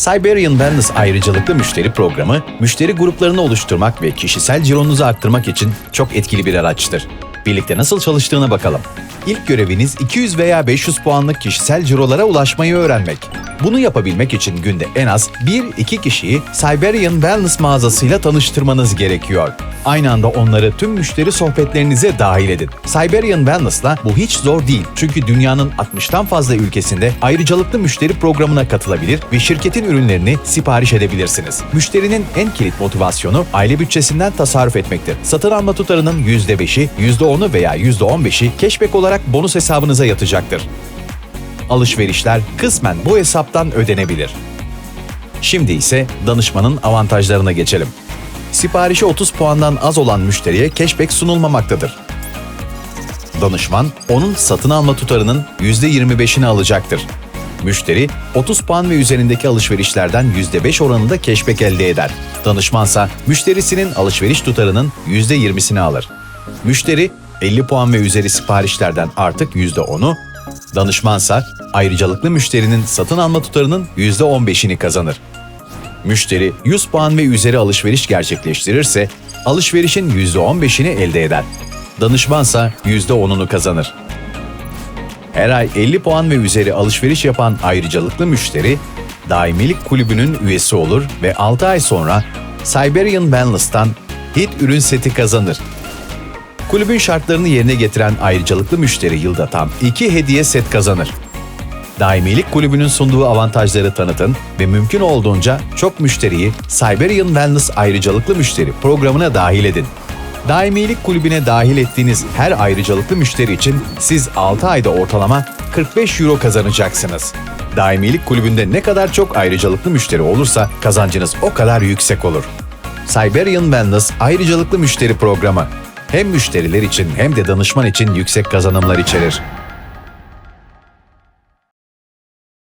Siberian Wellness ayrıcalıklı müşteri programı, müşteri gruplarını oluşturmak ve kişisel cironuzu arttırmak için çok etkili bir araçtır. Birlikte nasıl çalıştığına bakalım. İlk göreviniz 200 veya 500 puanlık kişisel cirolara ulaşmayı öğrenmek. Bunu yapabilmek için günde en az 1-2 kişiyi Siberian Wellness mağazasıyla tanıştırmanız gerekiyor. Aynı anda onları tüm müşteri sohbetlerinize dahil edin. Siberian Wellness'la bu hiç zor değil. Çünkü dünyanın 60'tan fazla ülkesinde ayrıcalıklı müşteri programına katılabilir ve şirketin ürünlerini sipariş edebilirsiniz. Müşterinin en kilit motivasyonu aile bütçesinden tasarruf etmektir. Satın alma tutarının %5'i, %10'u veya %15'i cashback olarak bonus hesabınıza yatacaktır. Alışverişler kısmen bu hesaptan ödenebilir. Şimdi ise danışmanın avantajlarına geçelim. Siparişi 30 puandan az olan müşteriye cashback sunulmamaktadır. Danışman, onun satın alma tutarının %25'ini alacaktır. Müşteri, 30 puan ve üzerindeki alışverişlerden %5 oranında cashback elde eder. Danışmansa, müşterisinin alışveriş tutarının %20'sini alır. Müşteri, 50 puan ve üzeri siparişlerden artık %10'u, danışmansa ayrıcalıklı müşterinin satın alma tutarının %15'ini kazanır. Müşteri 100 puan ve üzeri alışveriş gerçekleştirirse alışverişin %15'ini elde eder. Danışmansa %10'unu kazanır. Her ay 50 puan ve üzeri alışveriş yapan ayrıcalıklı müşteri, daimilik kulübünün üyesi olur ve 6 ay sonra Siberian Wellness'tan hit ürün seti kazanır. Kulübün şartlarını yerine getiren ayrıcalıklı müşteri yılda tam 2 hediye set kazanır. Daimilik Kulübü'nün sunduğu avantajları tanıtın ve mümkün olduğunca çok müşteriyi Siberian Wellness ayrıcalıklı müşteri programına dahil edin. Daimilik Kulübü'ne dahil ettiğiniz her ayrıcalıklı müşteri için siz 6 ayda ortalama 45 euro kazanacaksınız. Daimilik Kulübü'nde ne kadar çok ayrıcalıklı müşteri olursa kazancınız o kadar yüksek olur. Siberian Wellness ayrıcalıklı müşteri programı hem müşteriler için hem de danışman için yüksek kazanımlar içerir.